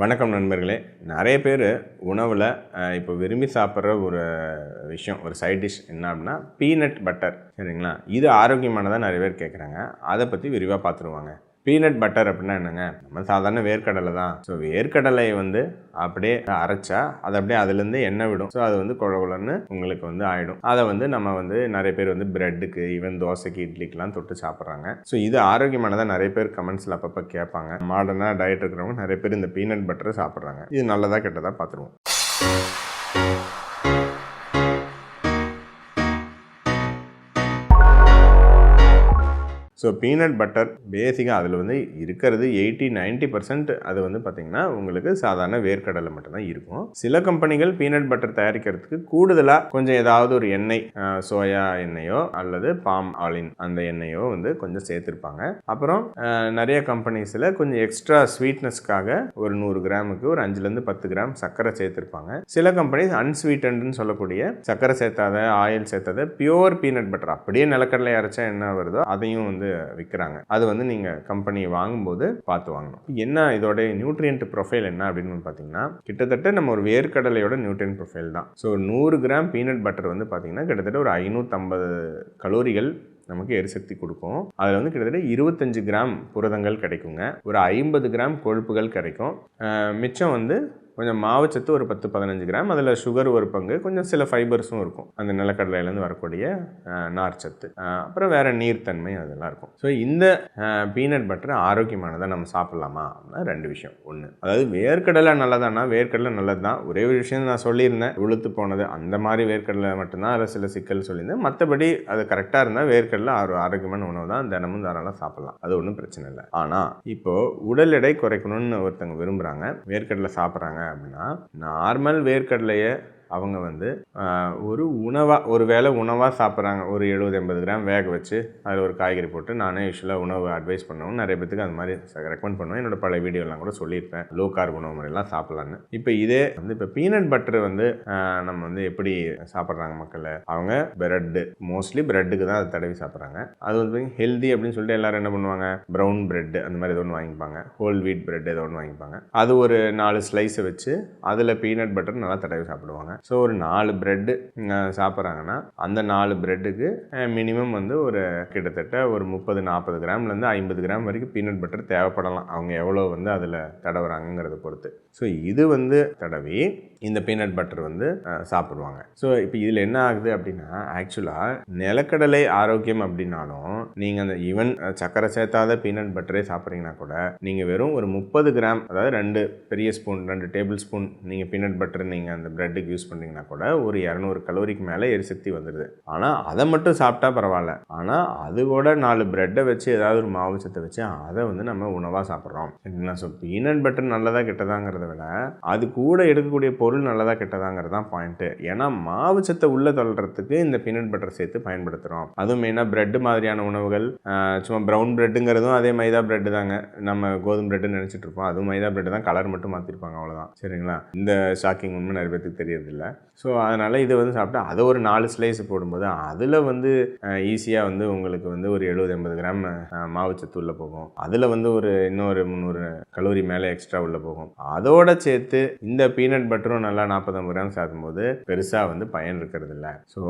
வணக்கம் நண்பர்களே. நிறைய பேர் உணவில் இப்போ விரும்பி சாப்பிட்ற ஒரு விஷயம் ஒரு சைட் டிஷ் என்ன அப்படின்னா பீனட் பட்டர் சரிங்களா? இது ஆரோக்கியமானதாக நிறைய பேர் கேட்குறாங்க. அதை பற்றி விரிவாக பார்த்துருவாங்க. பீனட் பட்டர் அப்படின்னா என்னங்க? நம்ம சாதாரண வேர்க்கடலை தான். ஸோ வேர்க்கடலையை வந்து அப்படியே அரைச்சா அது அப்படியே அதுலேருந்து எண்ணெய் விடும். ஸோ அது வந்து குழகுலன்னு உங்களுக்கு வந்து ஆகிடும் அதை வந்து நம்ம வந்து நிறைய பேர் வந்து பிரெட்டுக்கு ஈவன் தோசைக்கு இட்லிக்கெலாம் தொட்டு சாப்பிட்றாங்க. ஸோ இது ஆரோக்கியமானதாக நிறைய பேர் கமெண்ட்ஸில் அப்பப்போ கேட்பாங்க. மாடர்னாக டயட் இருக்கிறவங்க நிறைய பேர் இந்த பீனட் பட்டரை சாப்பிட்றாங்க. இது நல்லதாக கெட்டதாக பார்த்துருவோம். ஸோ பீனட் பட்டர் பேசிக்காக அதில் வந்து இருக்கிறது எயிட்டி 90% பர்சன்ட் அது வந்து பார்த்திங்கன்னா உங்களுக்கு சாதாரண வேர்க்கடலை மட்டும்தான் இருக்கும். சில கம்பெனிகள் பீனட் பட்டர் தயாரிக்கிறதுக்கு கூடுதலாக கொஞ்சம் ஏதாவது ஒரு எண்ணெய் சோயா எண்ணெயோ அல்லது பாம் ஆலின் அந்த எண்ணெயோ வந்து கொஞ்சம் சேர்த்துருப்பாங்க. அப்புறம் நிறைய கம்பெனிஸில் கொஞ்சம் எக்ஸ்ட்ரா ஸ்வீட்னஸ்க்காக ஒரு நூறு கிராமுக்கு ஒரு அஞ்சுலேருந்து பத்து கிராம் சர்க்கரை சேர்த்துருப்பாங்க. சில கம்பெனிஸ் அன்ஸ்வீட்டன்னு சொல்லக்கூடிய சர்க்கரை சேர்த்தாத ஆயில் சேர்த்தாத பியூர் பீனட் பட்டர் அப்படியே நிலக்கடலை அரைச்சா என்ன வருதோ அதையும் வந்து விற்கிறாங்க அது வந்து நீங்கள் கம்பெனி வாங்கும்போது பார்த்து வாங்கணும். என்ன இதோட நியூட்ரியன்ட் ப்ரொஃபைல் என்ன அப்படின்னு பார்த்தீங்கன்னா கிட்டத்தட்ட நம்ம ஒரு வேர்க்கடலையோட நியூட்ரியன்ட் ப்ரொஃபைல் தான். ஸோ நூறு கிராம் பீனட் பட்டர் வந்து பார்த்தீங்கன்னா கிட்டத்தட்ட ஒரு ஐநூற்றம்பது கலோரிகள் நமக்கு எரிசக்தி கொடுக்கும். அதில் வந்து கிட்டத்தட்ட இருபத்தஞ்சு கிராம் புரதங்கள் கிடைக்குங்க. ஒரு ஐம்பது கிராம் கொழுப்புகள் கிடைக்கும். மிச்சம் வந்து கொஞ்சம் மாவுச்சத்து ஒரு பத்து பதினஞ்சு கிராம். அதில் சுகர் ஒரு பங்கு. கொஞ்சம் சில ஃபைபர்ஸும் இருக்கும். அந்த நிலக்கடலையிலேருந்து வரக்கூடிய நார்ச்சத்து அப்புறம் வேறு நீர்த்தன்மை அதெல்லாம் இருக்கும். ஸோ இந்த பீனட் பட்டர் ஆரோக்கியமானதாக நம்ம சாப்பிட்லாமா? அப்படின்னா ரெண்டு விஷயம். ஒன்று அதாவது வேர்க்கடலை நல்லதானா வேர்க்கடலை நல்லது தான் ஒரே ஒரு விஷயம் நான் சொல்லியிருந்தேன். உளுத்து போனது அந்த மாதிரி வேர்க்கடலை மட்டும்தான் அதில் சில சிக்கல் சொல்லியிருந்தேன். மற்றபடி அது கரெக்டாக இருந்தால் வேர்க்கடலை ஆரோ ஆரோக்கியமான உணவு தான். தினமும் தாராளம் சாப்பிட்லாம். அது ஒன்றும் பிரச்சனை இல்லை. ஆனால் இப்போது உடல் எடை குறைக்கணும்னு ஒருத்தங்க விரும்புகிறாங்க வேர்க்கடலை சாப்பிட்றாங்க. அப்படின்னா நார்மல் வேர்க்கடலையை அவங்க வந்து ஒரு உணவாக ஒரு வேளை உணவாக சாப்பிட்றாங்க. ஒரு எழுபது எண்பது கிராம் வேக வச்சு அதில் ஒரு காய்கறி போட்டு நானே யூஸ்வலாக உணவு அட்வைஸ் பண்ணவும் நிறைய பேத்துக்கு அந்த மாதிரி ரெக்கமெண்ட் பண்ணுவேன். என்னோட பழைய வீடியோலாம் கூட சொல்லியிருப்பேன். லோ கார்ப் உணவு முறையெல்லாம் சாப்பிட்லான்னு. இப்போ இதே வந்து இப்போ பீனட் பட்டர் வந்து நம்ம வந்து எப்படி சாப்பிட்றாங்க மக்களை? அவங்க பிரெட்டு மோஸ்ட்லி பிரெட்டுக்கு தான் அதை தடவி சாப்பிட்றாங்க. அது வந்து ஹெல்தி அப்படின்னு சொல்லிட்டு எல்லோரும் என்ன பண்ணுவாங்க? ப்ரௌன் பிரெட் அந்த மாதிரி ஏதோ ஒன்று வாங்கிப்பாங்க. ஹோல் வீட் பிரெட் ஏதோ ஒன்று வாங்கிப்பாங்க. அது ஒரு நாலு ஸ்லைஸை வச்சு அதில் பீனட் பட்டர் நல்லா தடவி சாப்பிடுவாங்க. ஸோ ஒரு நாலு ப்ரெட்டு சாப்பிட்றாங்கன்னா அந்த நாலு ப்ரெட்டுக்கு மினிமம் வந்து ஒரு கிட்டத்தட்ட ஒரு முப்பது நாற்பது கிராம்லேருந்து ஐம்பது கிராம் வரைக்கும் பீனட் பட்டர் தேவைப்படலாம். அவங்க எவ்வளோ வந்து அதில் தடவுறாங்கிறத பொறுத்து. ஸோ இது வந்து தடவி இந்த பீனட் பட்டர் வந்து சாப்பிடுவாங்க. ஸோ இப்போ இதில் என்ன ஆகுது அப்படின்னா ஆக்சுவலாக நிலக்கடலை ஆரோக்கியம் அப்படின்னாலும் நீங்கள் அந்த ஈவன் சக்கரை சேர்த்தாத பீனட் பட்டரே சாப்பிட்றீங்கன்னா கூட நீங்கள் வெறும் ஒரு முப்பது கிராம் அதாவது ரெண்டு பெரிய ஸ்பூன் ரெண்டு டேபிள் ஸ்பூன் நீங்கள் பீனட் பட்டர் நீங்கள் அந்த ப்ரெட்டுக்கு யூஸ் பண்ணிங்கன்னா கூட ஒரு இரநூறு கலோரிக்கு மேலே எரிசக்தி வந்துடுது ஆனால் அதை மட்டும் சாப்பிட்டா பரவாயில்ல. ஆனால் அது கூட நாலு பிரெட்டை வச்சு ஏதாவது ஒரு மாவு சத்தை வச்சு அதை வந்து நம்ம உணவாக சாப்பிட்றோம். சரிங்களா ஸோ பீனட் பட்டர் நல்லதா கெட்டதாங்கிறத விட அது கூட எடுக்கக்கூடிய பொருள் நல்லதா கெட்டதாங்கிறது தான் பாயிண்ட்டு ஏன்னா மாவு சத்தை உள்ளே தள்ளுறதுக்கு இந்த பீனட் பட்டர் சேர்த்து பயன்படுத்துகிறோம் அதுவும் மெயினாக பிரெட் மாதிரியான உணவுகள் சும்மா ப்ரௌன் பிரெட்டுங்கிறதும் அதே மைதா பிரெட்டு தாங்க. நம்ம கோதுமை பிரெட்டுன்னு நினச்சிட்டு இருப்போம். அதுவும் மைதா பிரெட்டு தான் கலர் மட்டும் மாற்றிருப்பாங்க அவ்வளோதான் சரிங்களா? இந்த ஷாக்கிங் உண்மை நிறைய பேருக்கு தெரியறதில்ல. ஸோ அதனால் இதை வந்து சாப்பிட்டா அதை ஒரு நாலு ஸ்லைஸ் போடும்போது அதில் வந்து ஈஸியாக வந்து உங்களுக்கு வந்து ஒரு எழுபது எண்பது கிராம் மாவுச்சத்து உள்ளே போகும். அதில் வந்து ஒரு இன்னொரு முந்நூறு கலோரி மேலே எக்ஸ்ட்ரா உள்ளே போகும். அதோட சேர்த்து இந்த பீனட் பட்டரும் நல்லா நாற்பது கிராம் சாப்பிடும்போது பெருசாக வந்து பயன் இருக்கிறது இல்லை ஸோ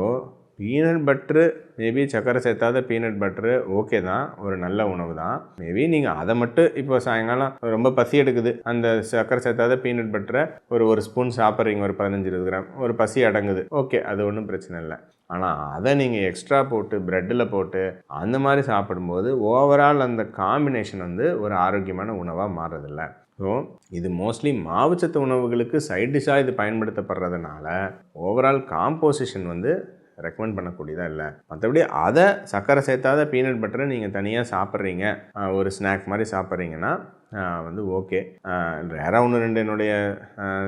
பீனட் பட்ரு மேபி சக்கரை சேர்த்தாத பீனட் பட்ரு ஓகே தான். ஒரு நல்ல உணவு தான். மேபி நீங்கள் அதை மட்டும் இப்போ சாயங்காலம் ரொம்ப பசி எடுக்குது. அந்த சக்கரை சேர்த்தாத பீனட் பட்டரை ஒரு ஒரு ஸ்பூன் சாப்பிட்றீங்க ஒரு பதினஞ்சு இருபது கிராம். ஒரு பசி அடங்குது. ஓகே அது ஒன்றும் பிரச்சனை இல்லை. ஆனால் அதை நீங்கள் எக்ஸ்ட்ரா போட்டு ப்ரெட்டில் போட்டு அந்த மாதிரி சாப்பிடும்போது ஓவரால் அந்த காம்பினேஷன் வந்து ஒரு ஆரோக்கியமான உணவாக மாறுறதில்ல. ஸோ இது மோஸ்ட்லி மாவுச்சத்து உணவுகளுக்கு சைட் டிஷ்ஷாக இது பயன்படுத்தப்படுறதுனால ஓவரால் காம்போசிஷன் வந்து ரெக்கமெண்ட் பண்ணக்கூடியதாக இல்லை. மற்றபடி அதை சர்க்கரை சேர்த்தாத பீனட் பட்டரை நீங்கள் தனியாக சாப்பிட்றீங்க. ஒரு ஸ்நாக் மாதிரி சாப்பிட்றீங்கன்னா வந்து ஓகே வேறு ஒன்று ரெண்டு என்னுடைய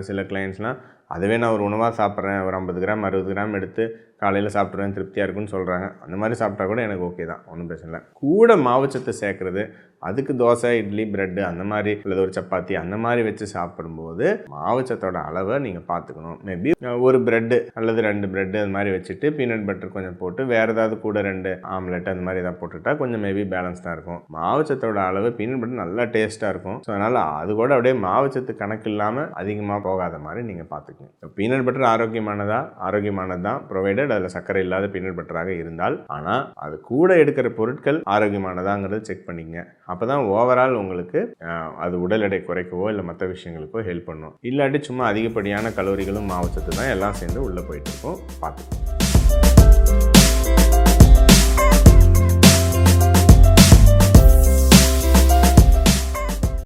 சில கிளைண்ட்ஸ்லாம் அதுவே நான் ஒரு உணவாக சாப்பிட்றேன். ஒரு ஐம்பது கிராம் அறுபது கிராம் எடுத்து காலையில் சாப்பிட்ருவேன் திருப்தியாக இருக்குன்னு சொல்கிறாங்க அந்த மாதிரி சாப்பிட்டா கூட எனக்கு ஓகே தான். ஒன்றும் பிரச்சனை இல்லை. கூட மாவுச்சத்தை சேர்க்குறது அதுக்கு தோசை இட்லி பிரெட்டு அந்த மாதிரி அல்லது ஒரு சப்பாத்தி அந்த மாதிரி வச்சு சாப்பிடும்போது மாவுச்சத்தோட அளவை நீங்கள் பார்த்துக்கணும். மேபி ஒரு பிரெட்டு அல்லது ரெண்டு பிரெட்டு அது மாதிரி வச்சுட்டு பீனட் பட்டர் கொஞ்சம் போட்டு வேறு ஏதாவது கூட ரெண்டு ஆம்லெட் அந்த மாதிரி ஏதாவது போட்டுட்டா கொஞ்சம் மேபி பேலன்ஸ்டாக இருக்கும். மாவுச்சத்தோட அளவு பீனட் பட்டர் நல்லா டேஸ்ட்டாக இருக்கும். ஸோ அதனால் அது கூட அப்படியே மாவுச்சத்து கணக்கு இல்லாமல் அதிகமாக போகாத மாதிரி நீங்கள் பார்த்துக்கணும் ஸோ பீனட் பட்டர் ஆரோக்கியமானதா? ஆரோக்கியமானது தான் ப்ரொவைடட் அதில் சர்க்கரை இல்லாத பீனட் பட்டராக இருந்தால் ஆனால் அது கூட எடுக்கிற பொருட்கள் ஆரோக்கியமானதாங்கிறத செக் பண்ணிங்க அப்போ தான் ஓவரால் உங்களுக்கு அது உடல் எடை குறைக்கவோ இல்லை மற்ற விஷயங்களுக்கோ ஹெல்ப் பண்ணும். இல்லாட்டி சும்மா அதிகப்படியான கலோரிகளும் மாவச்சத்து தான் எல்லாம் சேர்ந்து உள்ளே போயிட்டு இருக்கோம். பார்த்துக்கோங்க.